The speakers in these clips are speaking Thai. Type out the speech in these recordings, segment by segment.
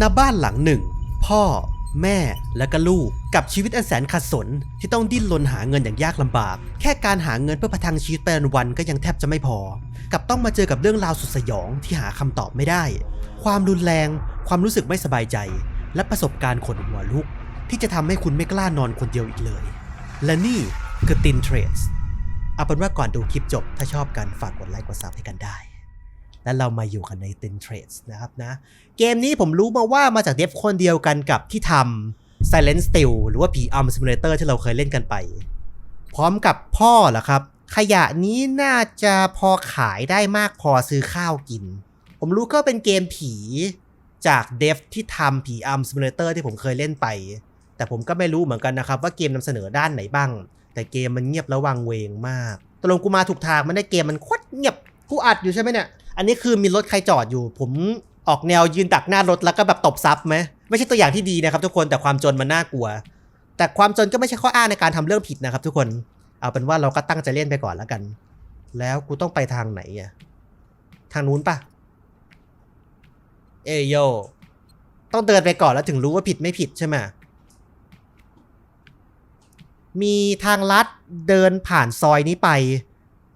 ณบ้านหลังหนึ่ง พ่อ แม่และก็ลูกกับชีวิตอันแสนขัดสนที่ต้องดิ้นรนหาเงินอย่างยากลำบาก แค่การหาเงินเพื่อประทังชีวิตไปวันๆก็ยังแทบจะไม่พอ กับต้องมาเจอกับเรื่องราวสุดสยองที่หาคำตอบไม่ได้ ความรุนแรง ความรู้สึกไม่สบายใจ และประสบการณ์ขนหัวลุก ที่จะทำให้คุณไม่กล้านอนคนเดียวอีกเลย และนี่คือตินเทรสเอาเป็นว่าก่อนดูคลิปจบถ้าชอบกันฝากกดไลค์กดซับให้กันได้ และเรามาอยู่กันใน t i n Trades นะครับนะเกมนี้ผมรู้มาว่ามาจากเดฟคนเดียวกันกับที่ทำ Silent Still หรือว่าผีอัม Simulator ที่เราเคยเล่นกันไป พร้อมกับพ่อเหรอครับ ขยะนี้น่าจะพอขายได้มากพอซื้อข้าวกิน ผมรู้ก็เป็นเกมผีจากเดฟที่ทำผีอัม Simulator ที่ผมเคยเล่นไป แต่ผมก็ไม่รู้เหมือนกันนะครับ ว่าเกมนำเสนอด้านไหนบ้าง แต่เกมมันเงียบและวังเวงมากตกลงกูมาถูกทางมันได้เกมมันโคตรเงียบกูอัดอยู่ใช่ไหมเนี่ย อันนี้คือมีรถใครจอดอยู่ ผมออกแนวยืนดักหน้ารถแล้วก็แบบตบซับไหมไม่ใช่ตัวอย่างที่ดีนะครับทุกคนแต่ความจนมันน่ากลัว แต่ความจนก็ไม่ใช่ข้ออ้างในการทำเรื่องผิดนะครับ ทุกคนเอาเป็นว่าเราก็ตั้งใจเล่นไปก่อนแล้วกัน แล้วกูต้องไปทางไหนอะทางนู้นปะเอโยต้องเดินไปก่อนแล้วถึงรู้ว่าผิดไม่ผิดใช่ไหมมีทางลัดเดินผ่านซอยนี้ไป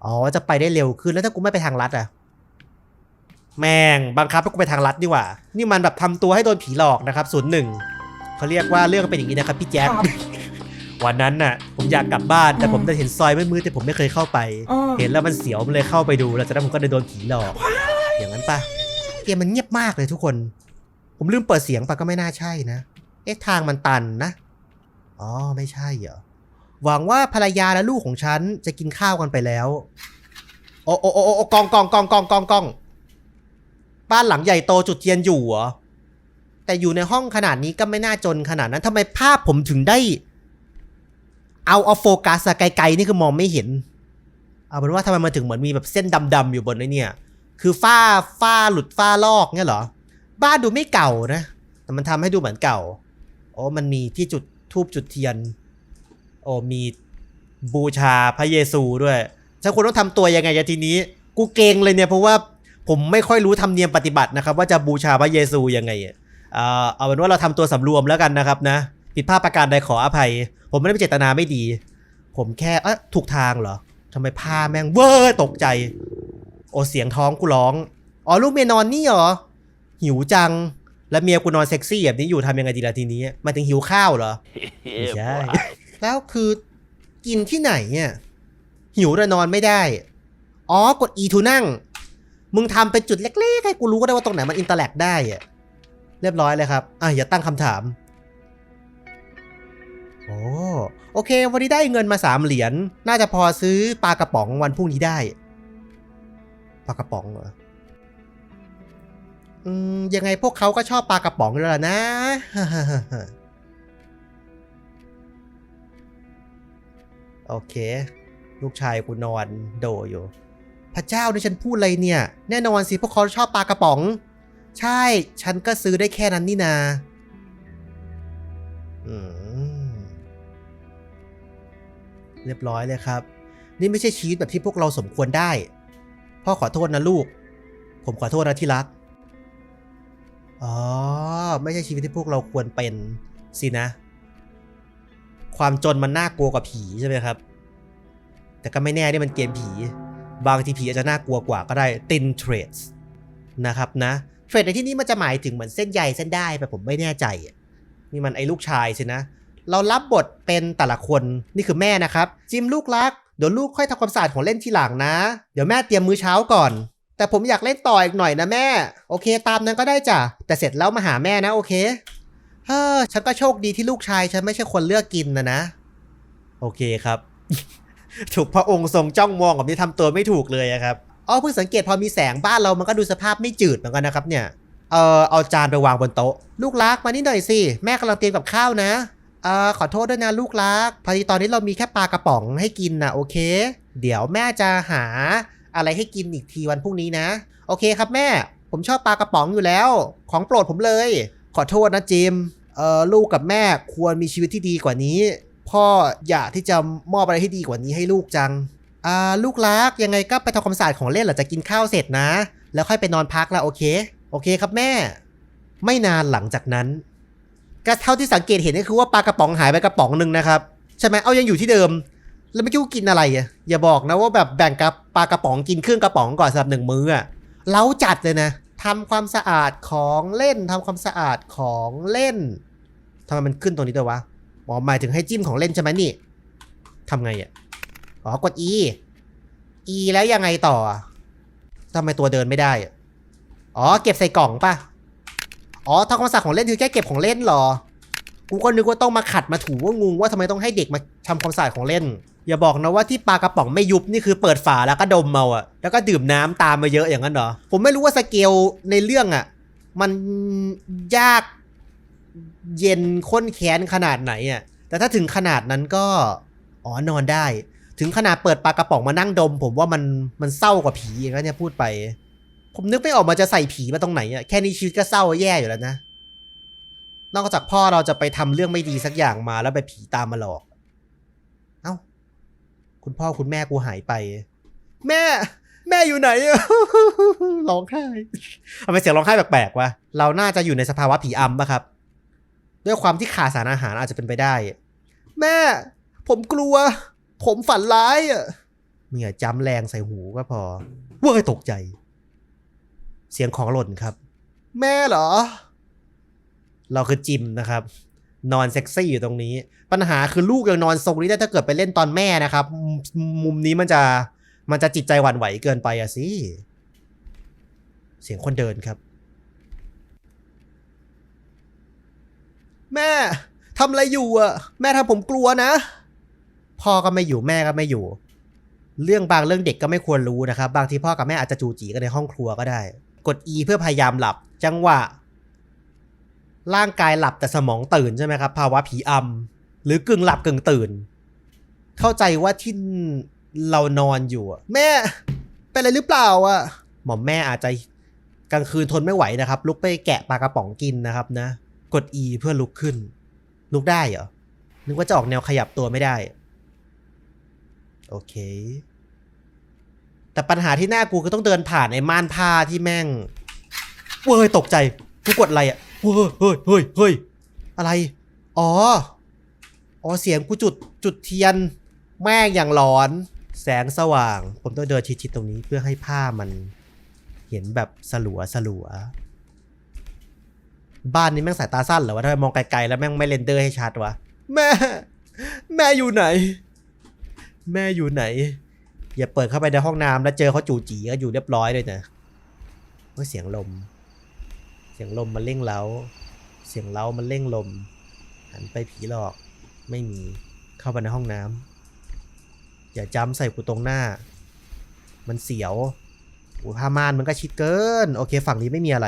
อ๋อ จะไปได้เร็วขึ้นแล้วถ้ากูไม่ไปทางลัดอะ แม่งบังคับให้กูไปทางลัดดีกว่า นี่มันแบบทำตัวให้โดนผีหลอกนะครับศูนย์หนึ่งเขาเรียกว่าเรื่องเป็นอย่างนี้นะครับพี่แจ๊ควันนั้นน่ะ ผมอยากกลับบ้านแต่ผมได้เห็นซอยมืดๆแต่ผมไม่เคยเข้าไป เห็นแล้วมันเสียวมันเลยเข้าไปดูแล้วจากนั้นผมก็เลยโดนผีหลอก อย่างนั้นปะเกมมันเงียบมากเลยทุกคน ผมลืมเปิดเสียงปะก็ไม่น่าใช่นะเอ๊ะทางมันตันนะอ๋อไม่ใช่เหรอหวังว่าภรรยาและลูกของฉันจะกินข้าวกันไปแล้ว โอ้โอ้โอ้โอ้กองกองกองกองกองกอง บ้านหลังใหญ่โตจุดเทียนอยู่เหรอแต่อยู่ในห้องขนาดนี้ก็ไม่น่าจนขนาดนั้นทำไมภาพผมถึงได้ เอาเอาโฟกัสไกลๆนี่คือมองไม่เห็น เอาเป็นว่าทำไมมันถึงเหมือนมีแบบเส้นดำๆอยู่บนไอ้เนี่ย คือฝ้าฝ้าหลุดฝ้าลอกเนี่ยเหรอ บ้านดูไม่เก่านะ แต่มันทำให้ดูเหมือนเก่าโอ้มันมีที่จุดทูบจุดเทียน โอ้มีบูชาพระเยซูด้วยฉันควรต้องทำตัวยังไงทีนี้ กูเกงเลยเนี่ยเพราะว่า ผมไม่ค่อยรู้ธรรมเนียมปฏิบัตินะครับ ว่าจะบูชาพระเยซูยังไงอะเอ่อเอาเป็นว่าเราทำตัวสำรวมแล้วกันนะครับนะผิดพลาดประการใดขออภัย ผมไม่ได้มีเจตนาไม่ดี ผมแค่เอ๊ะถูกทางเหรอทำไมผ้าแม่งเวอร์ตกใจ โอเสียงท้องกูร้องอ๋อลูกเมียนอนนี่เหรอหิวจังแล้วเมียกูนอนเซ็กซี่แบบนี้อยู่ทำยังไงดีล่ะทีนี้หมายถึงหิวข้าวเหรอไม่ใช่แล้วคือกินที่ไหนเนี่ยหิวแต่นอนไม่ได้ อ๋อกด E to นั่ง มึงทำเป็นจุดเล็กๆให้กูรู้ก็ได้ว่าตรงไหนมันอินเตอร์แลกได้อะเรียบร้อยเลยครับ อะอย่าตั้งคำถาม โอ้โอเค วันนี้ได้เงินมาสามเหรียญ น่าจะพอซื้อปลากระป๋องวันพรุ่งนี้ได้ ปลากระป๋องเหรอ อืม ยังไงพวกเขาก็ชอบปลากระป๋องแล้วล่ะนะ โอเค ลูกชายกูนอนโดอยู่ พระเจ้านี่ฉันพูดอะไรเนี่ย แน่นอนสิพวกเขาชอบปลากระป๋อง ใช่ ฉันก็ซื้อได้แค่นั้นนี่นาเรียบร้อยเลยครับ นี่ไม่ใช่ชีวิตแบบที่พวกเราสมควรได้ พ่อขอโทษนะลูก ผมขอโทษนะที่รัก อ๋อ ไม่ใช่ชีวิตที่พวกเราควรเป็นสินะ ความจนมันน่ากลัวกว่าผีใช่ไหมครับ แต่ก็ไม่แน่นี่มันเกมผี บางทีผีอาจจะน่ากลัวกว่าก็ได้ตินเทรดนะครับนะ เทรดในที่นี้มันจะหมายถึงเหมือนเส้นใยเส้นได้แต่ผมไม่แน่ใจนี่มันไอ้ลูกชายสินะ เรารับบทเป็นแต่ละคนนี่คือแม่นะครับ จิมลูกรัก เดี๋ยวลูกค่อยทำความสะอาดของเล่นทีหลังนะ เดี๋ยวแม่เตรียมมื้อเช้าก่อน แต่ผมอยากเล่นต่ออีกหน่อยนะแม่ โอเค ตามนั้นก็ได้จ้ะแต่เสร็จแล้วมาหาแม่นะโอเคเฮ้อฉันก็โชคดีที่ลูกชายฉันไม่ใช่คนเลือกกินนะนะ โอเคครับ ถูกพระองค์ทรงจ้องมองแบบนี้ทำตัวไม่ถูกเลยครับอ๋อเพิ่งสังเกตพอมีแสงบ้านเรามันก็ดูสภาพไม่จืดเหมือนกันนะครับเนี่ยเออเอาจานไปวางบนโต๊ะ ลูกรักมานี่หน่อยสิแม่กำลังเตรียมกับข้าวนะเออขอโทษด้วยนะลูกรักพอดีตอนนี้เรามีแค่ปลากระป๋องให้กินนะโอเค เดี๋ยวแม่จะหาอะไรให้กินอีกทีวันพรุ่งนี้นะ โอเคครับแม่ ผมชอบปลากระป๋องอยู่แล้ว ของโปรดผมเลย ขอโทษนะจิมเออลูกกับแม่ควรมีชีวิตที่ดีกว่านี้ พ่ออยากที่จะมอบอะไรที่ดีกว่านี้ให้ลูกจัง อ่าลูกรักยังไงก็ไปทำความสะอาดของเล่นหลังจากกินข้าวเสร็จนะ แล้วค่อยไปนอนพักละโอเค โอเคครับแม่ ไม่นานหลังจากนั้นก็เท่าที่สังเกตเห็นก็คือว่าปลากระป๋องหายไปกระป๋องหนึ่งนะครับใช่ไหมเอายังอยู่ที่เดิม แล้วไม่กี้กูกินอะไรอะอย่าบอกนะว่าแบบแบ่งกับปลากระป๋องกินครึ่งกระป๋องก่อนสำหรับหนึ่งมื้ออะเล้าจัดเลยนะทำความสะอาดของเล่นทำความสะอาดของเล่นทำไมมันขึ้นตรงนี้ด้วยวะ อ๋อหมายถึงให้จิ้มของเล่นใช่ไหมนี่ทำไงอะอ๋อกด E E แล้วยังไงต่อทำไมตัวเดินไม่ได้อ๋อเก็บใส่กล่องป่ะอ๋อทำความสะอาของเล่นคือแค่เก็บของเล่นเหรอ กูก็นึกว่าต้องมาขัดมาถูว่างงว่าทำไมต้องให้เด็กมาทำความสะอาดของเล่น อย่าบอกนะว่าที่ปลากระป๋องไม่ยุบนี่คือเปิดฝาแล้วก็ดมเมาอะแล้วก็ดื่มน้ำตามมาเยอะอย่างนั้นเหรอผมไม่รู้ว่าสเกลในเรื่องอะมันยาก เย็นข้นแค้นขนาดไหนอะแต่ถ้าถึงขนาดนั้นก็ อ๋อนอนได้ ถึงขนาดเปิดปลากระป๋องมานั่งดม ผมว่ามันมันเศร้ากว่าผีอย่างนั้นเนี่ยพูดไป ผมนึกไม่ออกมาจะใส่ผีมาตรงไหนอะแค่นี้ชีวิตก็เศร้าแย่อยู่แล้วนะ นอกจากพ่อเราจะไปทำเรื่องไม่ดีสักอย่างมาแล้วไปผีตามมาหลอก เอ้า คุณพ่อคุณแม่กูหายไป แม่แม่อยู่ไหนอะร้องไห้ทำไมเสียงร้องไห้แปลกๆวะ เราน่าจะอยู่ในสภาวะผีอำปะครับ ด้วยความที่ขาดสารอาหารอาจจะเป็นไปได้ แม่ ผมกลัว ผมฝันร้ายอะเมีอะจำแรงใส่หูก็พอเว้ยตกใจ เสียงของหล่นครับ แม่เหรอ เราคือจิมนะครับ นอนเซ็กซี่อยู่ตรงนี้ ปัญหาคือลูกยังนอนทรงนี้ได้ถ้าเกิดไปเล่นตอนแม่นะครับ มุมมุมนี้มันจะมันจะจิตใจหวั่นไหวเกินไปอะสิ เสียงคนเดินครับ แม่ทำอะไรอยู่อะแม่ทำผมกลัวนะ พ่อก็ไม่อยู่แม่ก็ไม่อยู่ เรื่องบางเรื่องเด็กก็ไม่ควรรู้นะครับ บางทีพ่อกับแม่อาจจะจูจีกันในห้องครัวก็ได้ กด E เพื่อพยายามหลับ จังหวะ ร่างกายหลับแต่สมองตื่นใช่ไหมครับ ภาวะผีอำหรือกึ่งหลับกึ่งตื่น เข้าใจว่าที่เรานอนอยู่แม่เป็นอะไรหรือเปล่าอะหมอมแม่อาจจะกลางคืนทนไม่ไหวนะครับ ลุกไปแกะปลากระป๋องกินนะครับนะ กด E เพื่อลุกขึ้น ลุกได้เหรอ นึกว่าจะออกแนวขยับตัวไม่ได้ โอเค แต่ปัญหาที่น่ากลัวคือต้องเดินผ่านไอ้ม่านผ้าที่แม่ง เว้ยตกใจ กูกดอะไรอะ เฮ้ยเฮ้ยเฮ้ยเฮ้ยอะไร อ๋อ อ๋อเสียงกูจุดจุดเทียน แม่งอย่างหลอน แสงสว่าง ผมต้องเดินชิดๆตรงนี้เพื่อให้ผ้ามัน เห็นแบบสลัวสลัว บ้านนี้แม่งสายตาสั้นเหรอวะทำไมมองไกลๆแล้วแม่งไม่เรนเดอร์ให้ชัดวะแม่ แม่อยู่ไหน แม่อยู่ไหน อย่าเปิดเข้าไปในห้องน้ำแล้วเจอเขาจู่จีก็อยู่เรียบร้อยเลยนะเสียงลม เสียงลมมันเร่งเล้า เสียงเล้ามันเร่งลม หันไปผีหลอก ไม่มีเข้าไปในห้องน้ำอย่าจำใส่กูตรงหน้า มันเสียวโอ้ผ้าม่านมันก็ชิดเกิน โอเค ฝั่งนี้ไม่มีอะไร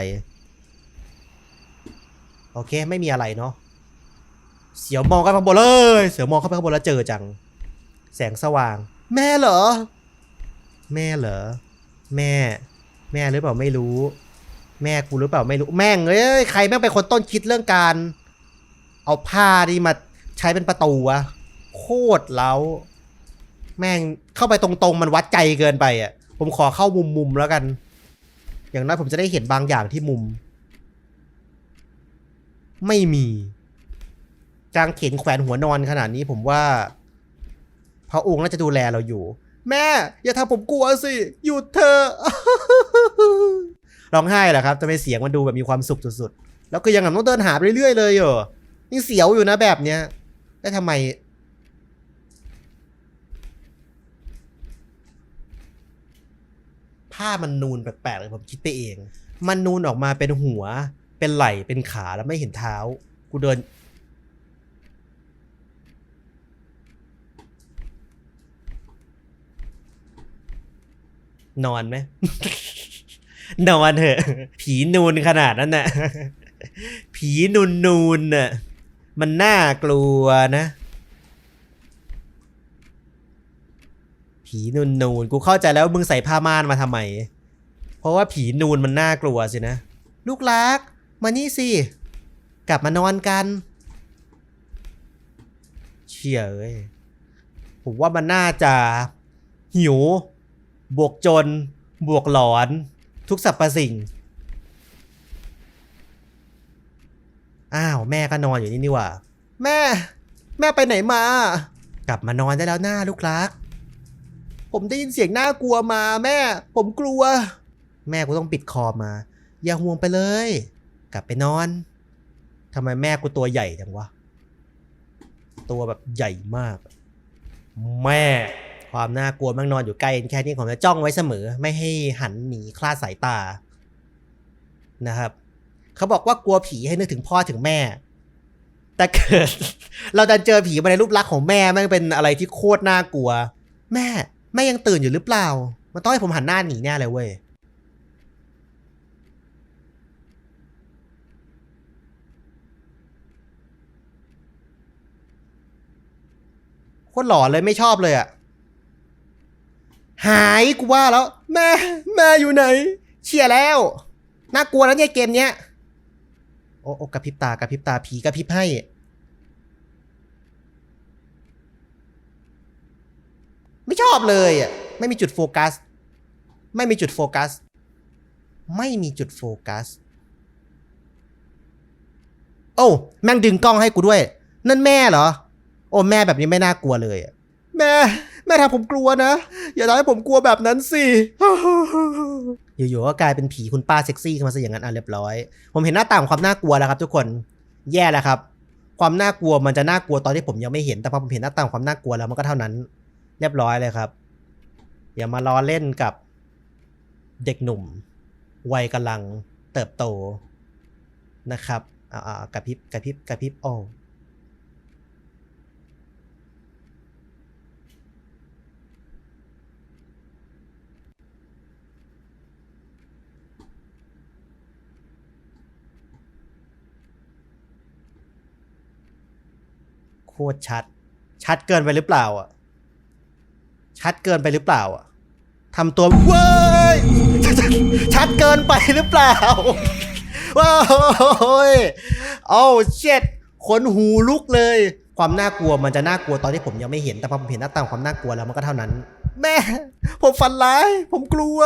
โอเค ไม่มีอะไรเนาะเสียวมองเข้าไปข้างบนเลย เสียวมองเข้าไปข้างบนแล้วเจอจัง แสงสว่าง แม่เหรอ แม่เหรอ แม่ แม่หรือเปล่าไม่รู้ แม่กูหรือเปล่าไม่รู้ แม่งเอ้ยใครแม่งเป็นคนต้นคิดเรื่องการ เอาผ้านี่มาใช้เป็นประตูวะโคตรเล้า แม่งเข้าไปตรงๆ มันวัดใจเกินไปอะผมขอเข้ามุมๆแล้วกัน อย่างน้อยผมจะได้เห็นบางอย่างที่มุม ไม่มีจางเข็นแขวนหัวนอนขนาดนี้ผมว่า พระองค์น่าจะดูแลเราอยู่ แม่ อย่าทำผมกลัวสิ หยุดเธอร้องไห้เหรอครับทำไมเสียงมันดูแบบมีความสุขสุดๆ แล้วก็ยังต้องเดินหาไปเรื่อยๆเลยเหรอนี่เสียวอยู่นะแบบเนี้ยแล้วทำไม ผ้ามันนูนแปลกๆเลยผมคิดไปเอง มันนูนออกมาเป็นหัว เป็นไหล่เป็นขาแล้วไม่เห็นเท้า กูเดิน นอนไหม นอนเถอะ ผีนูนขนาดนั้นน่ะ ผีนูนนูนน่ะ มันน่ากลัวนะ ผีนูนนูนกูเข้าใจแล้วมึงใส่ผ้าม่านมาทำไม เพราะว่าผีนูนมันน่ากลัวสินะ ลูกรัก มานี่สิ กลับมานอนกัน เชี่ยเอ้ยผมว่ามันน่าจะ หิว บวกจน บวกหลอน ทุกสรรพสิ่ง อ้าว แม่ก็นอนอยู่นี่นี่ว่า แม่ แม่ไปไหนมา กลับมานอนได้แล้วหน้าลูกรัก ผมได้ยินเสียงน่ากลัวมา แม่ ผมกลัว แม่กูต้องปิดคอมมาอย่าห่วงไปเลย กลับไปนอนทำไมแม่กูตัวใหญ่จังวะ ตัวแบบใหญ่มาก แม่ความน่ากลัวมั่งนอนอยู่ใกล้แค่นี้ผมจะจ้องไว้เสมอ ไม่ให้หันหนีคลาดสายตานะครับเขาบอกว่ากลัวผีให้นึกถึงพ่อถึงแม่ แต่เกิด เราดันเจอผีมาในรูปลักษณ์ของแม่แม่งเป็นอะไรที่โคตรน่ากลัว แม่ แม่ยังตื่นอยู่หรือเปล่า มันต้องให้ผมหันหน้าหนีแน่เลยเว้ย ตรหล่อเลยไม่ชอบเลยอะหายกูว่าแล้ว แม่แม่อยู่ไหน เชียร์แล้ว น่ากลัวแล้วเนี่ยเกมเนี้ยโอ้โอ้กระพริบตากระพริบตาผีกระพริบให้ ไม่ชอบเลยอะไม่มีจุดโฟกัส ไม่มีจุดโฟกัส ไม่มีจุดโฟกัส โอ้แม่งดึงกล้องให้กูด้วย นั่นแม่เหรอ โอ้แม่แบบนี้ไม่น่ากลัวเลยอะแม่ แม่ทำผมกลัวนะ อย่าทำให้ผมกลัวแบบนั้นสิ อยู่ๆก็กลายเป็นผีคุณป้าเซ็กซี่ขึ้นมาซะอย่างนั้นอะเรียบร้อย ผมเห็นหน้าต่างความน่ากลัวแล้วครับ ทุกคนแย่แล้วครับ ความน่ากลัวมันจะน่ากลัวตอนที่ผมยังไม่เห็นแต่พอผมเห็นหน้าต่างความน่ากลัวแล้วมันก็เท่านั้น เรียบร้อยเลยครับ อย่ามาล้อเล่นกับเด็กหนุ่ม วัยกำลังเติบโตนะครับอ่าๆกระพริบกระพริบกระพริบโอ้ คตรชัด ชัดเกินไปหรือเปล่าอะ ชัดเกินไปหรือเปล่าอะทำตัวเว้ยชัดเกินไปหรือเปล่าว้าวโอ้เช็ดขนหูลุกเลย ความน่ากลัวมันจะน่ากลัวตอนที่ผมยังไม่เห็นแต่พอผมเห็นหน้าตาความน่ากลัวแล้วมันก็เท่านั้น แม่ ผมฝันร้าย ผมกลัว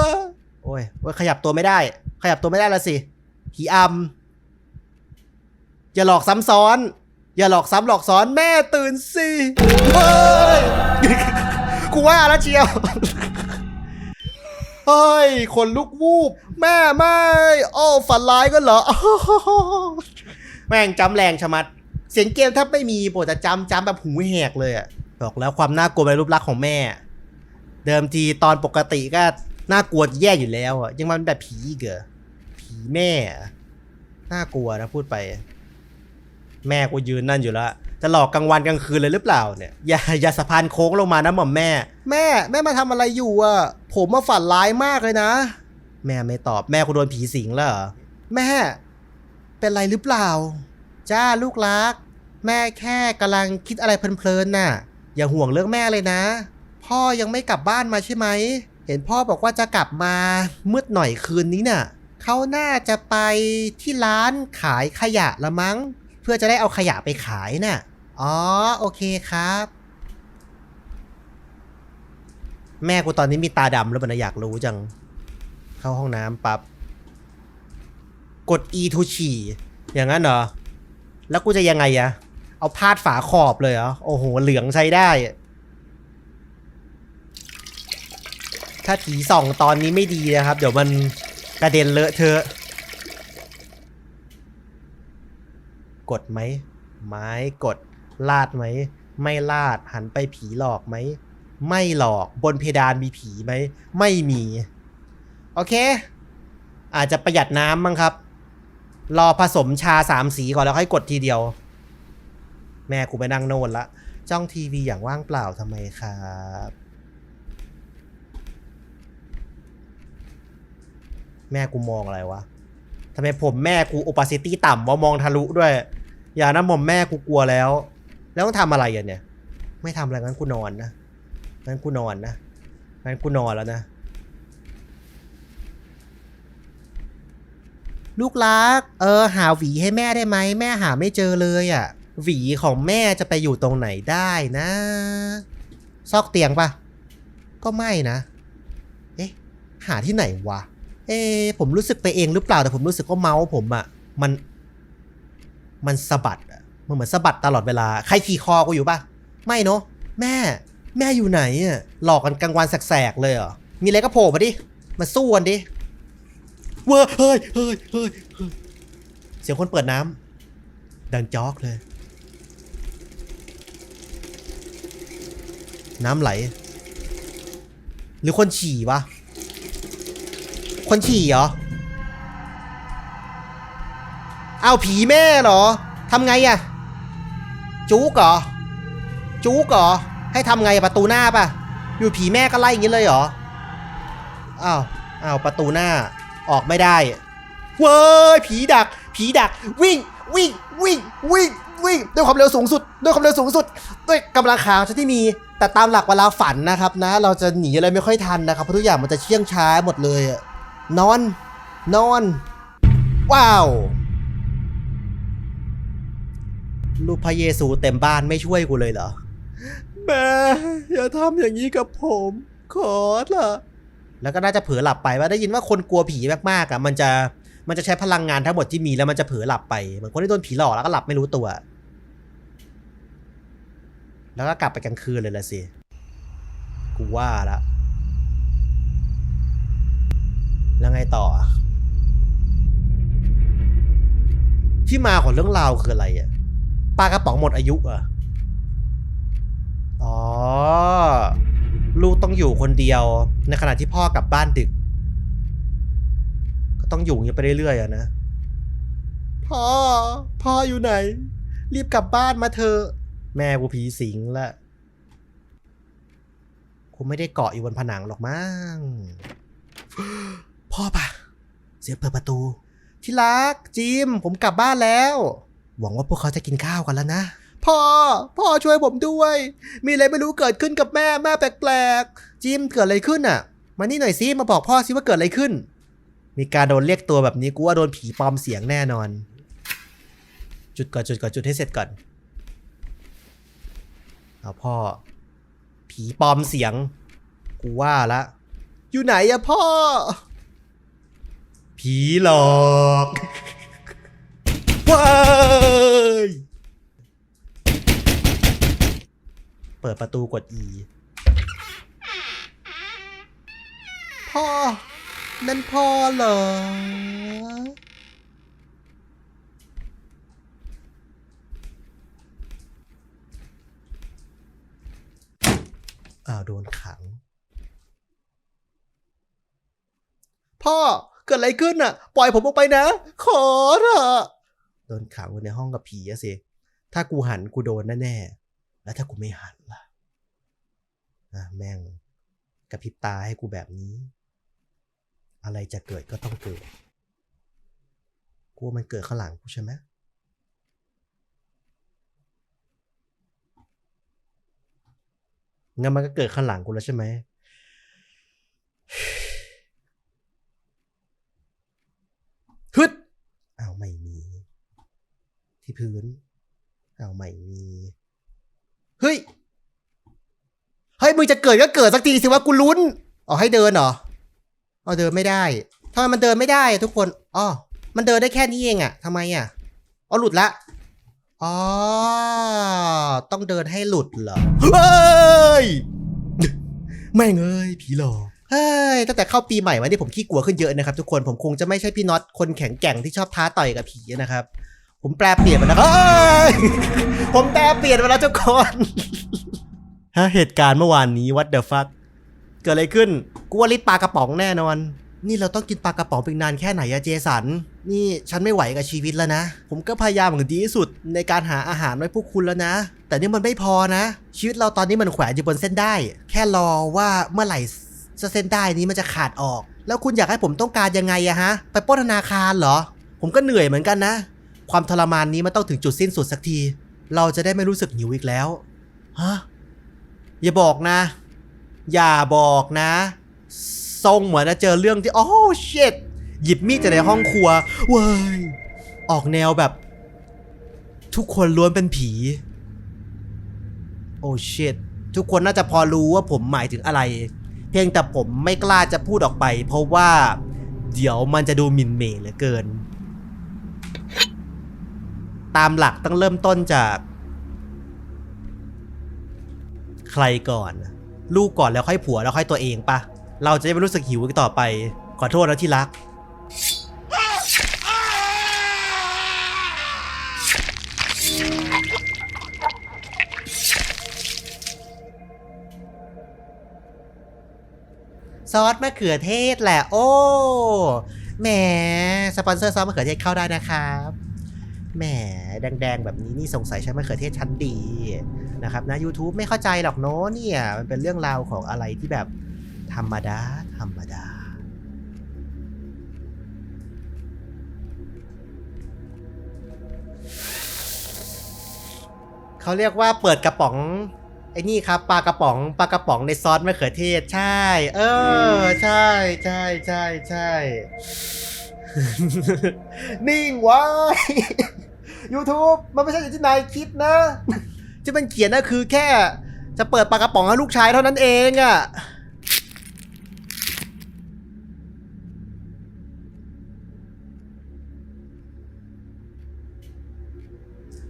โอ้ยโอ้ยขยับตัวไม่ได้ ขยับตัวไม่ได้ละสิผีอำอย่าหลอกซ้ำซ้อน อย่าหลอกซ้ำหลอกซ้อนแม่ตื่นสิเฮ้ยกูว่าแล้วเชียวเฮ้ยคนลุกวูบ แม่ไม่โอ้ฝันร้ายก็เหรอ แม่งจำแรงชะมัด เสียงเกมถ้าไม่มีโปรดจะจำจำแบบหูแหกเลยอะบอกแล้วความน่ากลัวในรูปลักษณ์ของแม่ เดิมทีตอนปกติก็น่ากลัวแย่อยู่แล้วอะยังมาเป็นแบบผีอีกเหรอผีแม่ น่ากลัวนะพูดไป แม่กูยืนนั่นอยู่แล้วจะหลอกกลางวันกลางคืนเลยหรือเปล่าเนี่ยอย่าอย่าสะพานโค้งลงมานะหม่อมแม่ แม่แม่มาทำอะไรอยู่อะ ผมมาฝันร้ายมากเลยนะ แม่ไม่ตอบแม่กูโดนผีสิงแล้วเหรอแม่ เป็นไรหรือเปล่า จ้าลูกรัก แม่แค่กำลังคิดอะไรเพลินๆน่ะ อย่าห่วงเรื่องแม่เลยนะ พ่อยังไม่กลับบ้านมาใช่ไหม เห็นพ่อบอกว่าจะกลับมามืดหน่อยคืนนี้น่ะเขาน่าจะไปที่ร้านขายขยะละมั้ง เพื่อจะได้เอาขยะไปขายน่ะ อ๋อ โอเคครับ แม่กูตอนนี้มีตาดำแล้วมันอยากรู้จัง เข้าห้องน้ำปับ๊บกด E to ฉี่ อย่างนั้นเหรอ แล้วกูจะยังไงอะเอาพาดฝาขอบเลยเหรอ โอ้โห เหลืองใช้ได้ ถ้าผีส่องตอนนี้ไม่ดีนะครับ เดี๋ยวมันกระเด็นเลอะเทอะ กดไหมไม้กดลาดไหม ไม่ลาดหันไปผีหลอกไหม ไม่หลอกบนเพดานมีผีไหม ไม่มี โอเค อาจจะประหยัดน้ำมั้งครับ รอผสมชาสามสีก่อนแล้วค่อยกดทีเดียว แม่กูไปนั่งโน่นละ จ้องทีวีอย่างว่างเปล่าทำไมครับแม่กูมองอะไรวะ ทำไมผมแม่กูโอปาซิตี้ต่ำว่ามองทะลุด้วย อย่านะหม่อมแม่กูกลัวแล้ว แล้วต้องทำอะไรอะเนี่ย ไม่ทำอะไรงั้นกูนอนนะ งั้นกูนอนนะ งั้นกูนอนแล้วนะ ลูกรัก เออ หาหวีให้แม่ได้ไหม แม่หาไม่เจอเลยอะ หวีของแม่จะไปอยู่ตรงไหนได้นะ ซอกเตียงปะก็ไม่นะ เอ๊ะ หาที่ไหนวะ เอ๊ผมรู้สึกไปเองหรือเปล่าแต่ผมรู้สึกว่าเมาส์ผมอะมัน มันสะบัดอะมันเหมือนสะบัดตลอดเวลา ใครขี่คอกูอยู่ปะไม่เนาะแม่ แม่อยู่ไหนอะหลอกกันกลางวันแสกๆเลยเหรอมีอะไรก็โผล่มาดิมาสู้กันดิเว้ยเฮ้ยเฮ้ยเฮ้ยเฮ้ยเสียงคนเปิดน้ำดังจอกเลย น้ำไหล หรือคนฉี่วะ คนฉี่เหรอ เอาผีแม่เหรอทำไงอะจุกเหรอจุกเหรอ ให้ทำไงประตูหน้าปะอยู่ผีแม่ก็ไล่อย่างนี้เลยเหรอ อ้าว อ้าว ประตูหน้า ออกไม่ได้ เว้ย ผีดัก ผีดัก วิ่ง วิ่ง วิ่ง วิ่ง วิ่ง ด้วยความเร็วสูงสุด ด้วยความเร็วสูงสุด ด้วยกำลังขาฉันที่มี แต่ตามหลักเวลาฝันนะครับนะ เราจะหนีอะไรไม่ค่อยทันนะครับ เพราะทุกอย่างมันจะเชี่ยงช้าหมดเลยอะ นอน นอน ว้าวรูปพระเยซูเต็มบ้านไม่ช่วยกูเลยเหรอแม่อย่าทำอย่างนี้กับผม ขอละแล้วก็น่าจะเผลอหลับไปว่าได้ยินว่าคนกลัวผีมากๆอะมันจะมันจะใช้พลังงานทั้งหมดที่มีแล้วมันจะเผลอหลับไปเหมือนคนที่โดนผีหลอกแล้วก็หลับไม่รู้ตัว แล้วก็กลับไปกลางคืนเลยละสิ กูว่าละ แล้วไงต่อ ที่มาของเรื่องราวคืออะไรอะปลากระป๋องหมดอายุอะอ๋อ ลูกต้องอยู่คนเดียว ในขณะที่พ่อกลับบ้านดึก ก็ต้องอยู่อย่างนี้ไปเรื่อยๆอะนะพ่อ พ่ออยู่ไหน รีบกลับบ้านมาเถอะแม่กูผีสิงละคงไม่ได้เกาะอยู่บนผนังหรอกมั้ง พ่อปะเสียงเปิดประตู ที่รักจิม ผมกลับบ้านแล้ว หวังว่าพวกเขาจะกินข้าวกันแล้วนะ พ่อ พ่อช่วยผมด้วย มีอะไรไม่รู้เกิดขึ้นกับแม่แม่แปลกๆ จิมเกิดอะไรขึ้นอะ มานี่หน่อยสิมาบอกพ่อสิว่าเกิดอะไรขึ้น มีการโดนเรียกตัวแบบนี้กูว่าโดนผีปลอมเสียงแน่นอน จุดก่อนจุดก่อนจุดให้เสร็จก่อนเอาพ่อ ผีปลอมเสียง กูว่าละ อยู่ไหนอะพ่อ ผีหลอกว้ายเปิดประตูกด E พ่อ นั่นพ่อเหรอ อ้าว โดนขัง พ่อ เกิดอะไรขึ้นอะ ปล่อยผมออกไปนะ ขอเถอะโดนขังไว้ในห้องกับผีอะสิถ้ากูหันกูโดนแน่ๆแล้วถ้ากูไม่หันล่ะอะแม่งกระพริบตาให้กูแบบนี้ อะไรจะเกิดก็ต้องเกิดกูว่ามันเกิดข้างหลังกูใช่ไหมงั้นมันก็เกิดข้างหลังกูแล้วใช่ไหม ฮึดเอาวไม่มี ที่พื้นเอาวไม่มี เฮ้ย เฮ้ย มึงจะเกิดก็เกิดสักทีสิว่ากูลุ้นอ๋อให้เดินเหรออ๋อเดินไม่ได้ทำไมมันเดินไม่ได้ทุกคนอ๋อมันเดินได้แค่นี้เองอะทำไมอะอ๋อหลุดละอ๋อต้องเดินให้หลุดเหรอเฮ้ยแม่งเอ้ยผีหลอกเฮ้ยตั้งแต่เข้าปีใหม่มานี่ผมขี้กลัวขึ้นเยอะนะครับทุกคนผมคงจะไม่ใช่พี่น็อตคนแข็งแกร่งที่ชอบท้าต่อยกับผีนะครับ ผมแปลเปลี่ยนมาแล้วผมแปลเปลี่ยนมาแล้วทุกคนฮะเหตุการณ์เมื่อวานนี้วัดเดอะฟักเกิดอะไรขึ้นกูว่าลิตปลากระป๋องแน่นอน นี่เราต้องกินปลากระป๋องไปนานแค่ไหนอะเจสัน นี่ฉันไม่ไหวกับชีวิตแล้วนะ ผมก็พยายามอย่างดีที่สุดในการหาอาหารไว้พวกคุณแล้วนะ แต่นี่มันไม่พอนะ ชีวิตเราตอนนี้มันแขวนอยู่บนเส้นได้ แค่รอว่าเมื่อไหร่เส้นได้นี้มันจะขาดออก แล้วคุณอยากให้ผมต้องการยังไงอะฮะ ไปป้นธนาคารเหรอ ผมก็เหนื่อยเหมือนกันนะ ความทรมานนี้มันต้องถึงจุดสิ้นสุดสักที เราจะได้ไม่รู้สึกหิวอีกแล้วฮะอย่าบอกนะ อย่าบอกนะ ทรงเหมือนจะเจอเรื่องที่โอ้เชิดหยิบมีดจากในห้องครัวเว้ยออกแนวแบบ ทุกคนล้วนเป็นผี โอ้เชิดทุกคนน่าจะพอรู้ว่าผมหมายถึงอะไร เพียงแต่ผมไม่กล้าจะพูดออกไป เพราะว่า เดี๋ยวมันจะดูหมิ่นเหม่เหลือเกิน ตามหลักต้องเริ่มต้นจาก ใครก่อน ลูกก่อนแล้วค่อยผัวแล้วค่อยตัวเองปะเราจะได้ไม่รู้สึกหิวอีกต่อไป ขอโทษนะที่รัก ซอสมะเขือเทศแหละ โอ้แหมสปอนเซอร์ซอสมะเขือเทศเข้าได้นะครับแหม แดงๆ แบบนี้นี่สงสัยใช้มะเขือเทศชั้นดีนะครับนะ YouTube ไม่เข้าใจหรอกเนาะเนี่ย มันเป็นเรื่องราวของอะไรที่แบบธรรมดา ธรรมดา เขาเรียกว่าเปิดกระป๋องไอ้นี่ครับปลากระป๋องปลากระป๋องในซอสมะเขือเทศใช่ เออ ใช่ใช่ใช่ใช่นิ่งไว้ YouTube มันไม่ใช่อย่างที่นายคิดนะ ที่มันเขียนนะคือแค่ จะเปิดปากระป๋องให้ลูกชายเท่านั้นเองอะ่ะ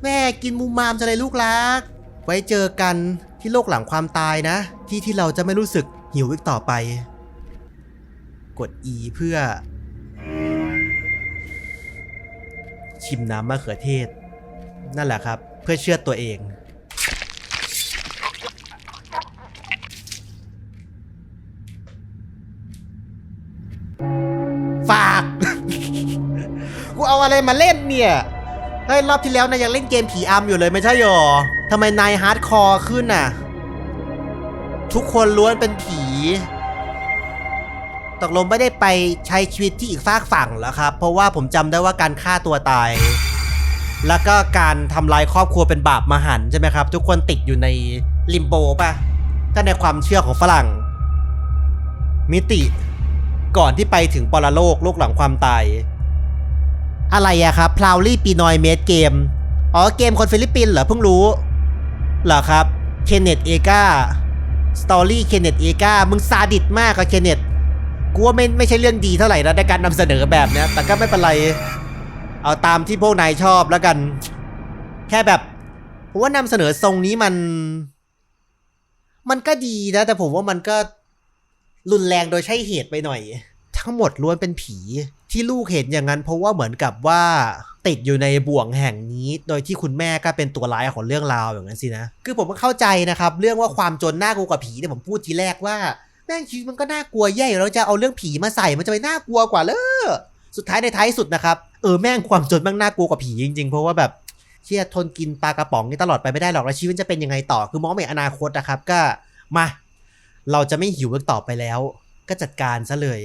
แม่กินมูมามจะเลยลูกรัก ไว้เจอกันที่โลกหลังความตายนะ ที่ที่เราจะไม่รู้สึกหิวอีกต่อไป กด E เพื่อ ชิมน้ำมะเขือเทศ นั่นแหละครับ เพื่อเชื่อตัวเอง ฝาก กูเอาอะไรมาเล่นเนี่ยเฮ้ยรอบที่แล้วนายยังเล่นเกมผีอำอยู่เลยไม่ใช่หรอทำไมนายฮาร์ดคอร์ขึ้นน่ะ ทุกคนล้วนเป็นผี ตกลงไม่ได้ไปใช้ชีวิตที่อีกฝากฝั่งแล้วครับ เพราะว่าผมจำได้ว่าการฆ่าตัวตาย แล้วก็การทำลายครอบครัวเป็นบาปมหันใช่ไหมครับ ทุกคนติดอยู่ในลิมโบป่ะถ้าในความเชื่อของฝรั่ง มิติ ก่อนที่ไปถึงปรโลกโลกหลังความตาย อะไรอะครับพลาวลี่ปีนอยเมดเกมอ๋อเกมคนฟิลิปปินส์เหรอเพิ่งรู้เหรอครับเคนเนตเอกาสตอรี่เคนเนตเอกามึงซาดิสมากอะเคนเนต กูว่าไม่ไม่ใช่เรื่องดีเท่าไหร่นะในการนำเสนอแบบเนี้ย แต่ก็ไม่เป็นไร เอาตามที่พวกนายชอบแล้วกัน แค่แบบผมว่านำเสนอทรงนี้มัน มันก็ดีนะ แต่ผมว่ามันก็รุนแรงโดยใช่เหตุไปหน่อย ทั้งหมดล้วนเป็นผีที่ลูกเห็นอย่างนั้น เพราะว่าเหมือนกับว่า ติดอยู่ในบ่วงแห่งนี้ โดยที่คุณแม่ก็เป็นตัวร้ายของเรื่องราวอย่างนั้นสินะ คือผมก็เข้าใจนะครับ เรื่องว่าความจนหน่ากลัวกว่าผีเนี่ยผมพูดทีแรกว่า ม่งชีวิตมันก็น่ากลัวแย่อยู่แล้วจะเอาเรื่องผีมาใส่มันจะไปน่ากลัวกว่าเลยสุดท้ายในท้ายสุดนะครับเออแม่งความจนแม่งน่ากลัวกว่าผีจริงๆ เพราะว่าแบบเชี่ยทนกินปลากระป๋องนี่ตลอดไปไม่ได้หรอกแล้วชีวิตจะเป็นยังไงต่อคือมองไม่เห็นอนาคตนะครับก็มา เราจะไม่หิวอีกต่อไปแล้ว ก็จัดการซะเลย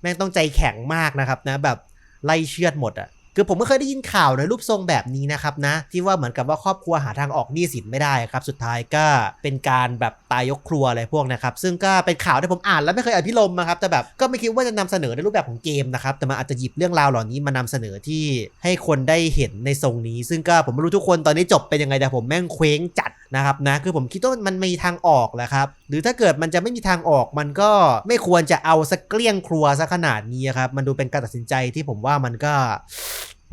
แม่งต้องใจแข็งมากนะครับนะแบบไล่เชือดหมดอะ คือผมก็เคยได้ยินข่าวในรูปทรงแบบนี้นะครับนะ ที่ว่าเหมือนกับว่าครอบครัวหาทางออกหนี้สินไม่ได้ครับ สุดท้ายก็เป็นการแบบตายยกครัวอะไรพวกนะครับ ซึ่งก็เป็นข่าวที่ผมอ่านแล้วไม่เคยอภิรมนะครับ แต่แบบก็ไม่คิดว่าจะนำเสนอในรูปแบบของเกมนะครับ แต่มันอาจจะหยิบเรื่องราวเหล่านี้มานำเสนอที่ให้คนได้เห็นในทรงนี้ ซึ่งก็ผมไม่รู้ทุกคนตอนนี้จบเป็นยังไงแต่ผมแม่งเคว้งจัด นะครับนะคือผมคิดว่ามันมีทางออกแหละครับ หรือถ้าเกิดมันจะไม่มีทางออกมันก็ไม่ควรจะเอาสักเกลี้ยงครัวซะขนาดนี้ครับ มันดูเป็นการตัดสินใจที่ผมว่ามันก็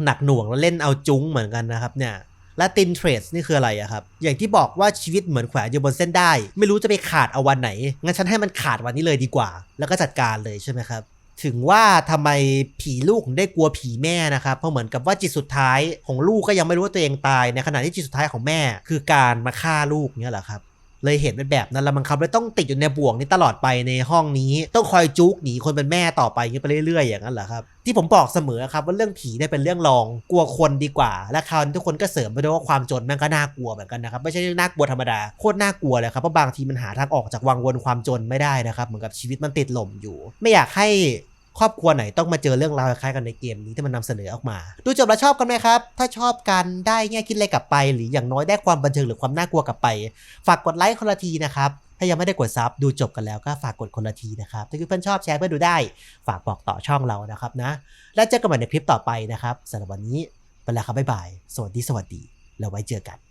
หนักหน่วงแล้วเล่นเอาจุ้งเหมือนกันนะครับเนี่ยและตินเทรดนี่คืออะไรอะครับ อย่างที่บอกว่าชีวิตเหมือนแขวนอยู่บนเส้นได้ ไม่รู้จะไปขาดเอาวันไหน งั้นฉันให้มันขาดวันนี้เลยดีกว่า แล้วก็จัดการเลยใช่ไหมครับ ถึงว่าทำไมผีลูกถึงได้กลัวผีแม่นะครับเพราะเหมือนกับว่าจิตสุดท้ายของลูกก็ยังไม่รู้ว่าตัวเองตายในขณะที่จิตสุดท้ายของแม่ คือการมาฆ่าลูกเนี่ยแหละครับ เลยเห็นเป็นแบบนั้นแล้วมันครับเลยต้องติดอยู่ในบ่วงนี้ตลอดไปในห้องนี้ ต้องคอยจุกหนีคนเป็นแม่ต่อไปอย่างนี้ไปเรื่อยๆอย่างนั้นเหรอครับที่ผมบอกเสมอครับว่าเรื่องผีเนี่ยเป็นเรื่องรองกลัวคนดีกว่า และคราวนี้ทุกคนก็เสริมไปด้วยว่าความจนมันก็น่ากลัวเหมือนกันนะครับไม่ใช่เรื่องน่ากลัวธรรมดาโคตรน่ากลัวเลยครับเพราะบางทีมันหาทางออกจากวังวนความจนไม่ได้นะครับเหมือนกับชีวิตมันติดหล่มอยู่ ไม่อยากให้ ครอบครัวไหนต้องมาเจอเรื่องราวคล้ายกันในเกมนี้ที่มันนำเสนอออกมา ดูจบแล้วชอบกันไหมครับ ถ้าชอบกันได้แง่คิดอะไรกลับไป หรืออย่างน้อยได้ความบันเทิงหรือความน่ากลัวกลับไป ฝากกดไลค์คนละทีนะครับ ถ้ายังไม่ได้กดซับดูจบกันแล้วก็ฝากกดคนละทีนะครับ ถ้าเพื่อนชอบแชร์เพื่อนดูได้ ฝากบอกต่อช่องเรานะครับนะ แล้วเจอกันใหม่ในคลิปต่อไปนะครับสำหรับวันนี้ไปแล้วครับบ๊ายบาย สวัสดีสวัสดี แล้วไว้เจอกัน